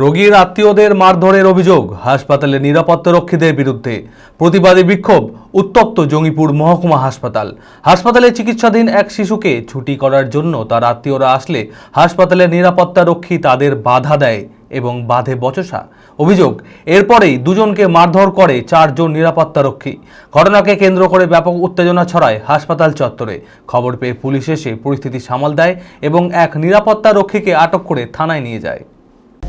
রোগীর আত্মীয়দের মারধরের অভিযোগ। হাসপাতালে নিরাপত্তারক্ষীদের বিরুদ্ধে প্রতিবাদী বিক্ষোভ উত্তপ্ত জঙ্গিপুর মহকুমা হাসপাতাল। হাসপাতালে চিকিৎসাধীন এক শিশুকে ছুটি করার জন্য তার আত্মীয়রা আসলে হাসপাতালের নিরাপত্তারক্ষী তাদের বাধা দেয় এবং বাধে বচসা। অভিযোগ, এরপরেই দুজনকে মারধর করে চারজন নিরাপত্তারক্ষী ঘটনাকে কেন্দ্র করে ব্যাপক উত্তেজনা ছড়ায় হাসপাতাল চত্বরে। খবর পেয়ে পুলিশ এসে পরিস্থিতি সামাল দেয় এবং এক নিরাপত্তারক্ষীকে আটক করে থানায় নিয়ে যায়।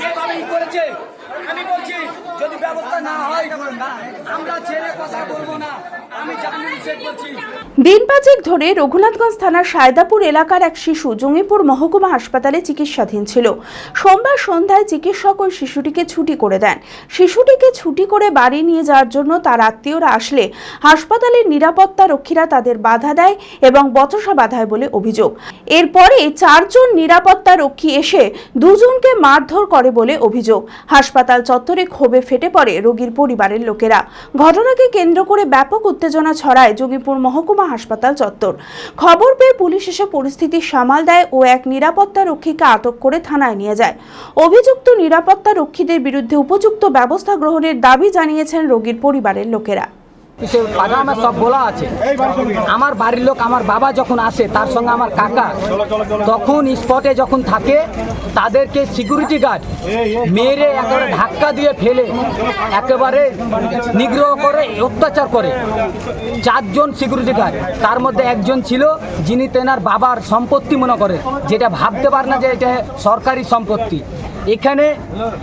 যেভাবে করেছে, আমি বলছি, যদি ব্যবস্থা না হয়, আমরা ছেড়ে কথা বলব না। দিন পাঁচেক ধরে রঘুনাথগঞ্জ থানার সায়দাপুর এলাকার এক শিশু জঙ্গিপুর মহকুমা হাসপাতালে চিকিৎসাধীন ছিল। সোমবার সন্ধ্যায় চিকিৎসক ওই শিশুটিকে ছুটি করে দেন। শিশুটিকে ছুটি করে বাড়ি নিয়ে যাওয়ার জন্য তার আত্মীয়রা আসলে হাসপাতালের নিরাপত্তা রক্ষীরা তাদের বাধা দেয় এবং বচসা বাধায় বলে অভিযোগ। এরপরে চারজন নিরাপত্তা রক্ষী এসে দুজনকে মারধর করে বলে অভিযোগ। হাসপাতাল চত্বরে ক্ষোভে ফেটে পড়ে রোগীর পরিবারের লোকেরা। ঘটনাকে কেন্দ্র করে ব্যাপক উত্তেজনা ছড়ায় যোগীপুর মহকুমা হাসপাতাল চত্বর। খবর পেয়ে পুলিশ এসে পরিস্থিতি সামাল দেয় ও এক নিরাপত্তা রক্ষীকে আটক করে থানায় নিয়ে যায়। অভিযুক্ত নিরাপত্তা রক্ষীদের বিরুদ্ধে উপযুক্ত ব্যবস্থা গ্রহণের দাবি জানিয়েছেন রোগীর পরিবারের লোকেরা। সে পাগামে সব বলা আছে। আমার বাড়ির লোক, আমার বাবা যখন আসে, তার সঙ্গে আমার কাকা, তখন স্পটে যখন থাকে, তাদেরকে সিকিউরিটি গার্ড মেরে একেবারে ধাক্কা দিয়ে ফেলে, একেবারে নিগ্রহ করে, অত্যাচার করে। চারজন সিকিউরিটি গার্ড তার মধ্যে একজন ছিল যিনি তেনার বাবার সম্পত্তি মনে করে, যেটা ভাবতে পারে না যে এটা সরকারি সম্পত্তি। এখানে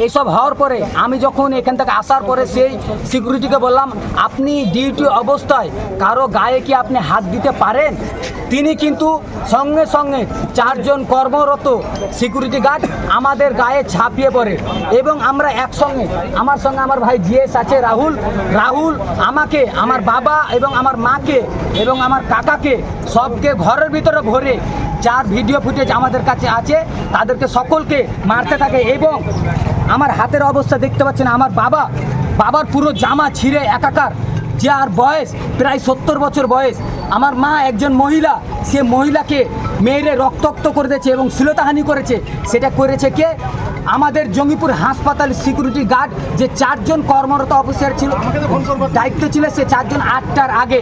এসব হওয়ার পরে আমি যখন এখান থেকে আসার পরে সেই সিকিউরিটিকে বললাম, আপনি ডিউটি অবস্থায় কারও গায়ে কি আপনি হাত দিতে পারেন? তিনি কিন্তু সঙ্গে সঙ্গে চারজন কর্মরত সিকিউরিটি গার্ড আমাদের গায়ে ঝাঁপিয়ে পড়ে এবং আমরা একসঙ্গে, আমার সঙ্গে আমার ভাই জিএস আছে, রাহুল। রাহুল আমাকে, আমার বাবা এবং আমার মাকে এবং আমার কাকাকে সবকে ঘরের ভিতরে ভরে, যার ভিডিও ফুটেজ আমাদের কাছে আছে, তাদেরকে সকলকে মারতে থাকে। এবং আমার হাতের অবস্থা দেখতে পাচ্ছেন, আমার বাবা, বাবার পুরো জামা ছিঁড়ে একাকার। যার বয়স, প্রায় সত্তর বছর বয়স। আমার মা একজন মহিলা, সে মহিলাকে মেয়েরে রক্তাক্ত করে দিয়েছে এবং শ্লীলতাহানি করেছে। সেটা করেছে কে? আমাদের জঙ্গিপুর হাসপাতাল সিকিউরিটি গার্ড, যে চারজন কর্মরত অফিসার ছিল, দায়িত্ব ছিল সে চারজন আটটার আগে।